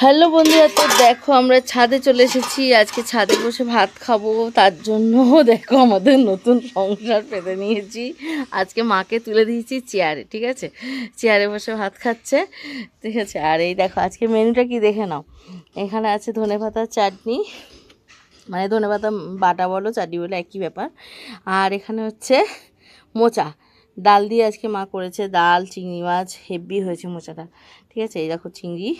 Hello বন্ধুরা, তো দেখো আমরা ছাদে চলে এসেছি। আজকে ছাদে বসে ভাত খাব, তার জন্য দেখো আমাদের নতুন সংসার পেতে নিয়েছি। আজকে মাকে তুলে দিয়েছি চেয়ারে, ঠিক আছে? চেয়ারে বসে ভাত খাচ্ছে, ঠিক আছে? আর এই দেখো, আজকে মেনুটা কি দেখে নাও। এখানে আছে ধনে পাতার চাটনি মানে ধনে পাতা বাটা বলো, চাটনি বলো, একই ব্যাপার। আর এখানে হচ্ছে মোচা। ডাল দিয়ে আজকে মা করেছে ডাল চিংড়ি মাছ হেভি হয়েছে মোচাটা। ঠিক আছে? এই দেখো চিংড়ি।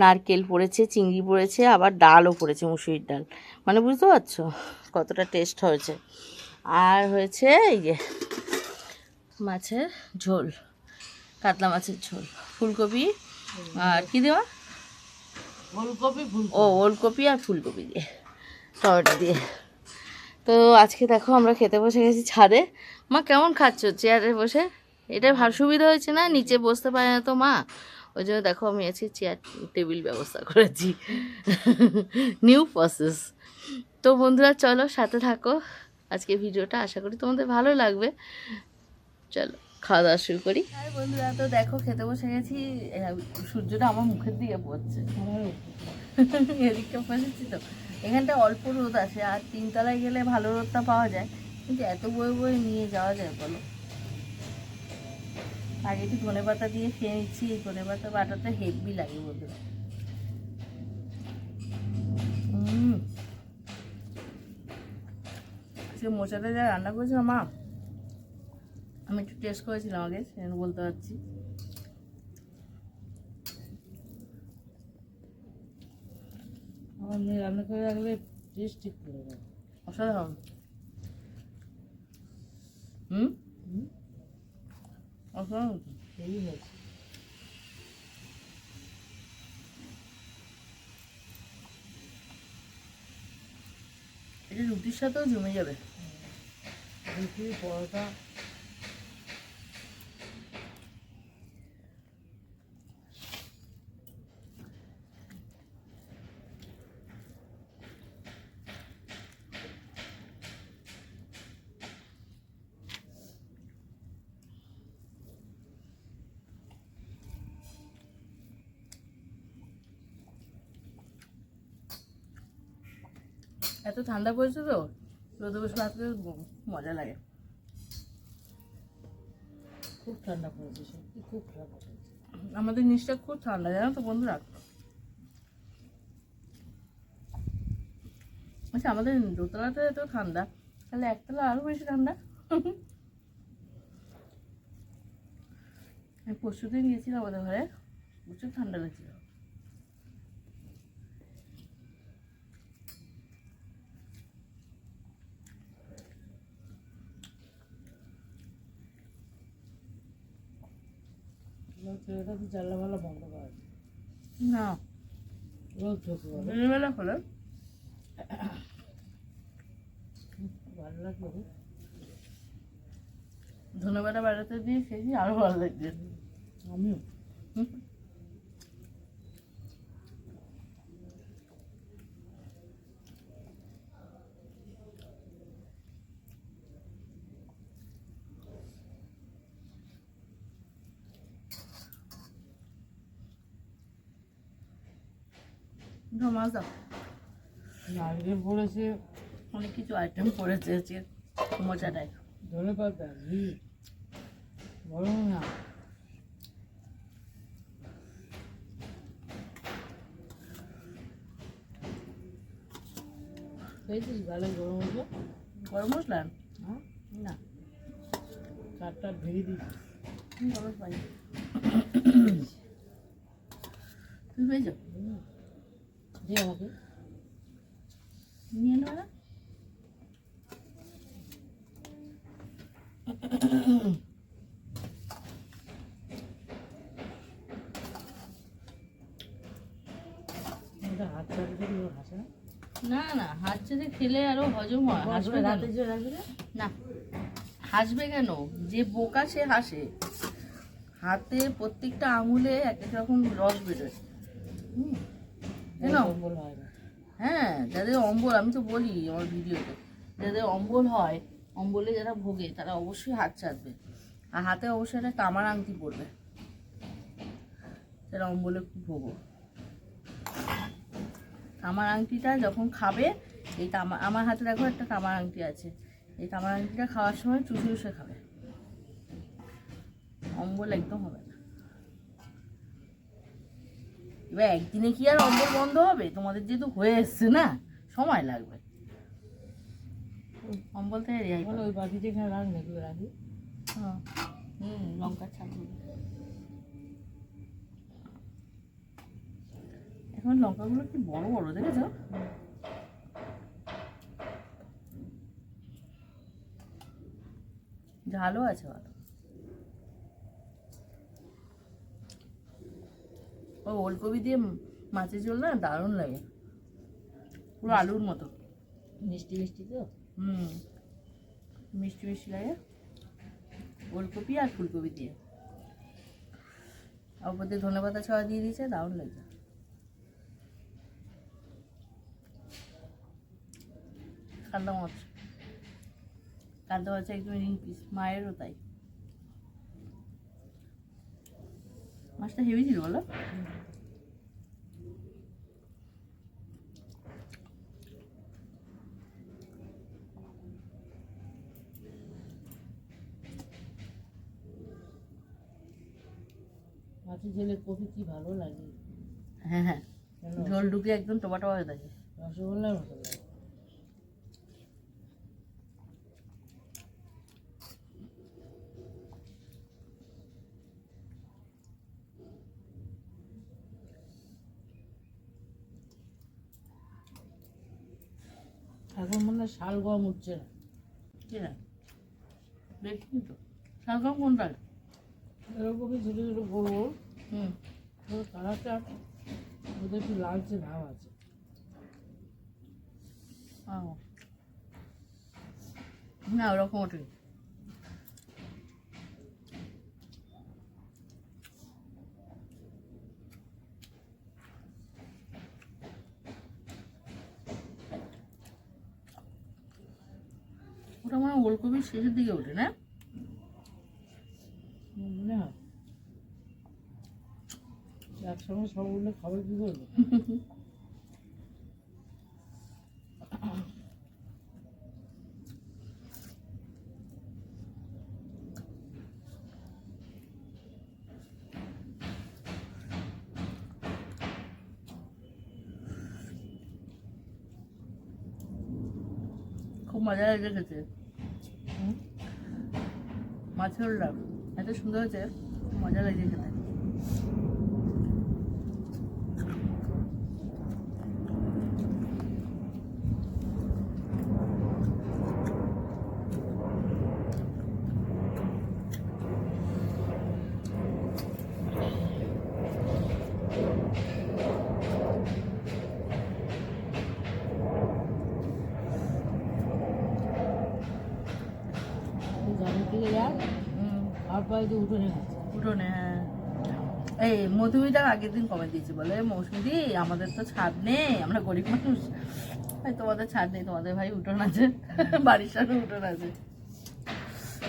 নারকেল পড়েছে চিংড়ি পড়েছে আবার ডালও পড়েছে মুসুরির ডাল। মানে বুঝতে পারছ কতটা টেস্ট হয়েছে? আর হয়েছে এই যে মাছের ঝোল কাতলা মাছের ঝোল। ফুলকপি আর কি দেওয়া ওলকপি ও ওলকপি আর ফুলকপি দিয়ে টমেটো দিয়ে। তো আজকে দেখো আমরা খেতে বসে গেছি ছাদে। মা কেমন খাচ্ছ চেয়ারে বসে? এটা ভালো সুবিধা হয়েছে না? নিচে বসতে পারে না তো মা। ওই জন্য দেখো আমি আজকে চেয়ার টেবিল ব্যবস্থা করেছি। নিউ প্রসেস তো বন্ধুরা চলো সাথে থাকো। আজকে ভিডিওটা আশা করি তোমাদের ভালো লাগবে। চলো খাওয়া দাওয়া শুরু করি। হ্যাঁ বন্ধুরা তো দেখো খেতে বসে গেছি। সূর্যটা আমার মুখের দিকে পড়ছে। এদিকটা বসেছি তো। এখানটা অল্প রোদ আছে, আর তিনতলায় গেলে ভালো রোদটা পাওয়া যায়। কিন্তু এত বই বই নিয়ে যাওয়া যায় বলো? আগে একটু ধনে পাতা দিয়ে খেয়ে নিচ্ছি, এই ধনে পাতা বাটাটা হেভি লাগে বন্ধুরা উম। মোচাটা যা রান্না করেছিল মা, আমি একটু টেস্ট করেছিলাম আগে, সেজন্য বলতে পারছি। আমার মেয়ে রান্না করে রাখলে টেস্ট ঠিক করে দেয় অসাধারণ। হুম? অসাধারণ এই হয়েছে। এটা রুটির সাথেও জমে যাবে। রুটি পরোটা এত ঠান্ডা পড়েছে তো রোদে বসে ভাত খেতে মজা লাগে। খুব ঠান্ডা পড়েছে খুব পড়েছে। আমাদের নিচটা খুব ঠান্ডা জানো তো বন্ধুরা? আচ্ছা আমাদের দোতলাতে এত ঠান্ডা তাহলে একতলা আরও বেশি ঠান্ডা। আমি পরশু দিন গেছিলাম আমাদের ঘরে প্রচুর ঠান্ডা লাগছিল। জানলা মালা বন্ধ করা না। রোদ ঢুকে বলে বেলা খোলা। ভালো লাগবে। ধনেপাতা বাড়াতে দিয়ে খেয়েছি আরও ভালো লাগছে আমিও। মাছ দাও নারকেল পড়েছে। অনেক কিছু আইটেম পড়েছে আজকে মোচাটায় ধনে পাতা বড় না। খেয়েছিস গালে গরম হলো গরম মশলা? হ্যাঁ না। চারটা ভেঙে পাই তুমি পেয়েছ দে আমাকে নিয়ে নেবে না না হাত চেটে খেলে আরও হজম হয় হাসবে? না হাসবে কেন? যে বোকা সে হাসে। হাতে প্রত্যেকটা আঙুলে এক এক রকম রস বেরোয়। হুম। কেন বল হয় না হ্যাঁ যাদের অম্বল, আমি তো বলি আমার ভিডিওতে, যাদের অম্বল হয়, অম্বলে যারা ভোগে, তারা অবশ্যই হাত চাটবে। আর হাতে অবশ্যই একটা তামার আংটি পরবে। যারা অম্বলে খুব ভোগো। তামার আংটিটা যখন খাবে, এই তামা আমার হাতে দেখো একটা তামার আংটি আছে। এই তামার আংটিটা খাওয়ার সময় চুষে চুষে খাবে। অম্বল একদম হবে না। এবার একদিনে কি আর অম্বল বন্ধ হবে? তোমাদের যেহেতু হয়ে এসছে না সময় লাগবে। অম্বল থেকে রেহাই ওই বাটিতে এখানে রাখ নাকি হ্যাঁ। হুম লঙ্কার ছাপ এখন লঙ্কাগুলো কি বড় বড় দেখেছ? ঝালও আছে ভালো। ওই ওলকপি দিয়ে মাছের ঝোল না? দারুণ লাগে। পুরো আলুর মতো। মিষ্টি মিষ্টি তো? হুম। মিষ্টি মিষ্টি লাগে। ওলকপি আর ফুলকপি দিয়ে। আর উপর দিয়ে ধনে পাতা ছড়া দিয়ে দিয়েছে দারুণ লাগছে। কান্দা মাছ কান্দা মাছ একদম রিং পিস। মায়েরও তাই। মাছটা হেভি ছিল বলো। মাছের কফি কি ভালো লাগে? হ্যাঁ হ্যাঁ। ঝোল ঢুকে একদম টোপা টোপা হয়ে থাকে। রসগোল্লার মতো লাগে। এখন মনে হয় শাল গম উঠছে না। ঠিক আছে? দেখিনি তো। শালগম কোনটা? এরকমই ছোটো ছোটো গোল গোল হুম। কালারটা ওদের একটু লালচে ভাব আছে। না ওরকম ওঠে শেষের দিকে ওঠে না? হয় একসঙ্গে সবগুলো খাবে কি করবে খুব মজা লাগে খেতে? মাছের ডাল এত সুন্দর হয়েছে মজা লাগছে খেতে। তুই গ্রামের দিকে যা হুম আর পায়ে তো উঠোনে উঠোনে হ্যাঁ। এই মধুমিতা আগের দিন কমে দিয়েছে বলে মৌসুমি আমাদের তো ছাদ নেই আমরা গরিব মানুষ। তোমাদের ছাদ নেই তোমাদের ভাই উঠোন আছে বাড়ির সামনে উঠোন আছে।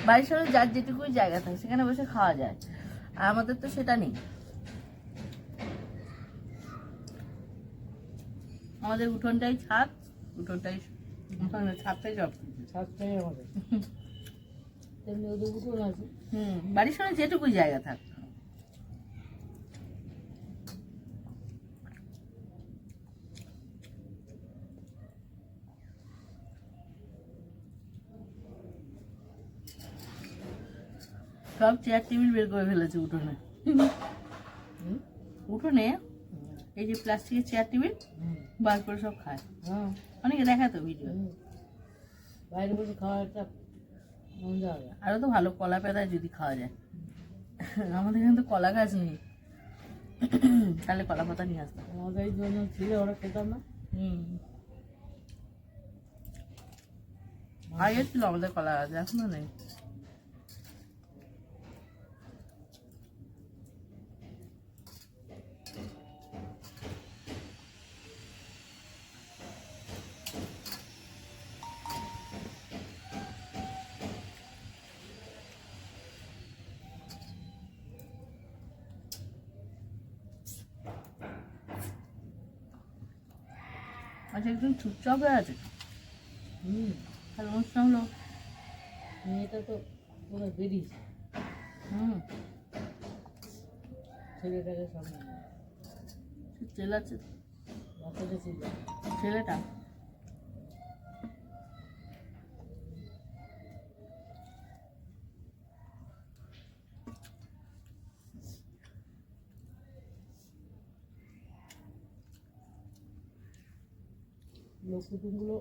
বাড়ির সামনে যার যেটুকুই জায়গা থাকে সেখানে বসে খাওয়া যায়। আর আমাদের তো সেটা নেই। আমাদের উঠোনটাই ছাদ উঠোনটাই ছাদটাই সব। ছাদটাই আমাদের তেমনি ওদের উঠোন আছে হুম বাড়ির সামনে যেটুকুই জায়গা থাক। সব চেয়ার টেবিল বের করে ফেলেছে উঠোনে। উঠোনে এই যে প্লাস্টিকের চেয়ার টেবিল বার করে সব খায়। হ্যাঁ। অনেকে দেখাতো ভিডিও। বাইরে বসে খাওয়া একটা মজা হবে আরও তো ভালো কলা পেঁদা যদি খাওয়া যায়। আমাদের এখানে তো কলা গাছ নেই। তাহলে কলা পাতা নিয়ে আসতাম আমাদের জন্য ছিল ওরা খেতাম না। হুম। আগে ছিল আমাদের কলা গাছ এখনও নেই। আচ্ছা একদম চুপচাপ হয়ে আছে। হুম। তাহলে অনুষ্ঠান হলো মেয়েটা তো পুরো বেরিয়েছে। হুম। ছেলেটাকে সব চেলাচ্ছে। ছেলেটা? লোক কুটুমগুলো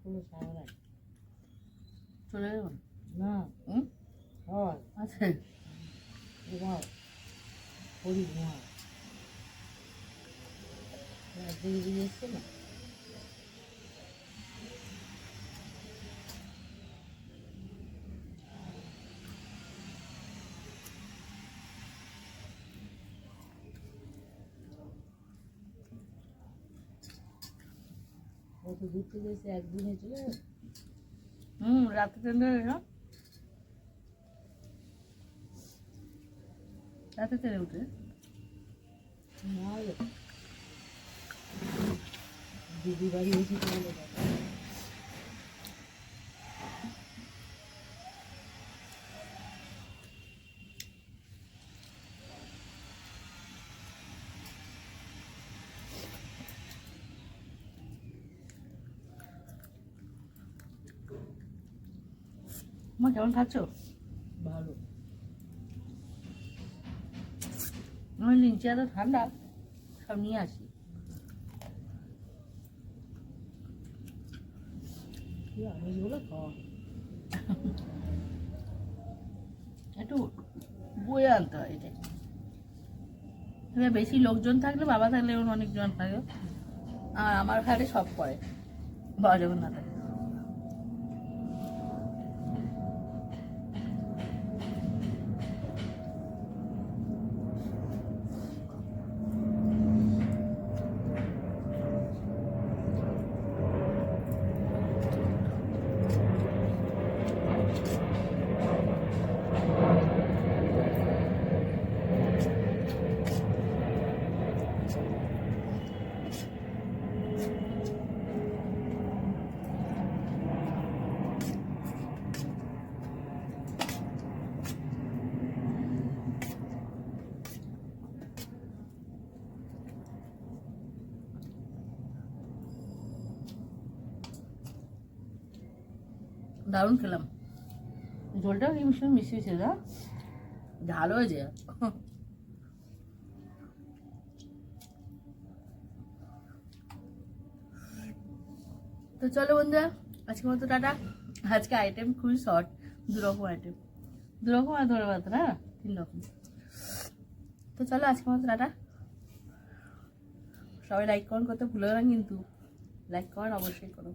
কোনো সারা নাই চলে গেল না হুম হয় আছে ঘুমাও একদিকে দিয়ে এসছে না কত ঘুরতে গেছে একদিনে চলে। হুম রাতে ট্রেন রাতে ট্রেনে উঠে? দিদি বাড়ি এসে চলে কেমন খাচ্ছ? ভালো। আমি লিঞ্চি এত ঠান্ডা সব নিয়ে আসি। একটু বয়ে আনতে হয় এটা। এবার বেশি লোকজন থাকলে বাবা থাকলে অনেকজন থাকে। আর আমার ঘাটে সব করে বাবা যখন না থাকে দারুণ খেলাম। ঝোলটাও কি মিশে মিশিয়েছে না? ঝাল হয়েছে। তো চলো বন্ধুরা আজকে মতো টাটা। আজকে আইটেম খুবই শর্ট দু রকম আইটেম দু রকম আর ধরে পাতো না? তিন রকম। তো চলো আজকে মতো টাটা। সবাই লাইক কমেন্ট করতে ভুলো না কিন্তু। লাইক কমেন্ট অবশ্যই করো।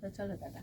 তো চলো টাটা।